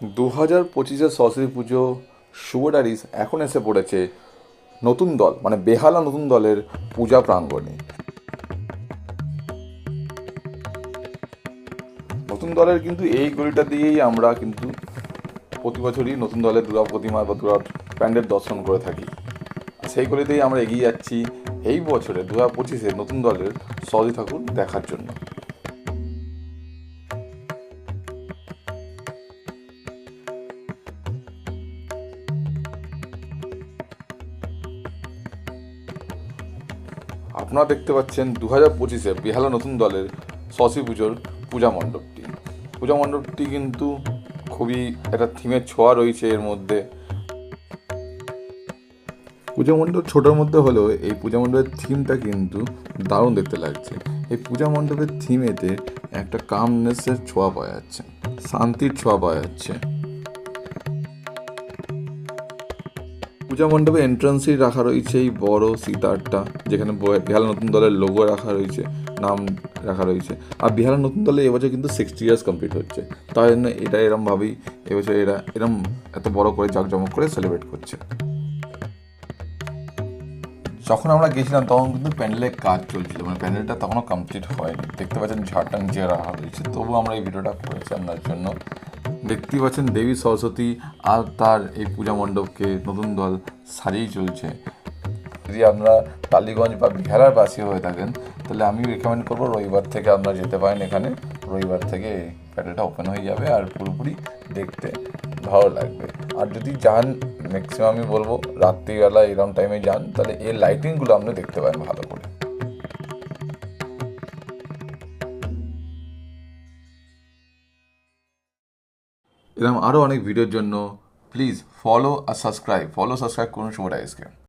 দু হাজার পঁচিশের সরস্বতী পুজো শুভডারিস এখন এসে পড়েছে নতুন দল মানে বেহালা নতুন দলের পূজা প্রাঙ্গণে। নতুন দলের কিন্তু এই গলিটা দিয়েই আমরা কিন্তু প্রতি বছরই নতুন দলের দুর্গা প্রতিমা বা দুর্গা প্যান্ডেল দর্শন করে থাকি। সেই গলিতেই আমরা এগিয়ে যাচ্ছি এই বছরে দু হাজার পঁচিশে নতুন দলের সরস্বতী ঠাকুর দেখার জন্য। আপনারা দেখতে পাচ্ছেন দু হাজার পঁচিশে বেহালা নতুন দলের সরস্বতী পুজোর পূজা মণ্ডপটি। পূজা মণ্ডপটি কিন্তু খুবই একটা থিমের ছোঁয়া রয়েছে এর মধ্যে। পূজা মণ্ডপ ছোটোর মধ্যে হলেও এই পূজা মণ্ডপের থিমটা কিন্তু দারুণ দেখতে লাগছে। এই পূজা মণ্ডপের থিমেতে একটা কামনেসের ছোঁয়া পাওয়া যাচ্ছে, শান্তির ছোঁয়া পাওয়া যাচ্ছে। পূজা মণ্ডপে এন্ট্রান্সেই রাখা রয়েছে এই বড় সিতারটা, যেখানে ব- বেহালা নতুন দলের লোগো রাখা রয়েছে, নাম রাখা রয়েছে। আর বেহালা নতুন দলে এবছর কিন্তু সিক্সটি ইয়ার্স কমপ্লিট হচ্ছে। তাই জন্য এটা এরমভাবেই এবছর এরা এরম এত বড় করে জাঁকজমক করে সেলিব্রেট করছে। যখন আমরা গেছিলাম, তখন কিন্তু প্যান্ডেলের কাজ চলছিল মানে প্যান্ডেলটা তখনও কমপ্লিট হয়নি। দেখতে পাচ্ছেন ঝাড়টা নিচে রাখা হয়েছে তবুও আমরা এই ভিডিওটা করেছি আপনার জন্য। দেখতে পাচ্ছেন দেবী সরস্বতী আর তার এই পূজা মণ্ডপকে নতুন দল সারিয়ে চলছে। যদি আপনারা টালিগঞ্জ বা বিহারার বাসী হয়ে থাকেন, তাহলে আমি রেকমেন্ড করব রবিবার থেকে আপনারা যেতে পারেন এখানে। রবিবার থেকে প্যান্ডেলটা ওপেন হয়ে যাবে আর পুরোপুরি দেখতে ভালো লাগবে। আর যদি যান ম্যাক্সিমাম আমি বলব রাত্রিবেলা এরকম টাইমে যান, তাহলে এর লাইটিংগুলো আপনি দেখতে পারেন ভালো করে। এরকম আরও অনেক ভিডিওর জন্য প্লিজ ফলো আর সাবস্ক্রাইব ফলো সাবস্ক্রাইব করুন শুভ ডাইসকে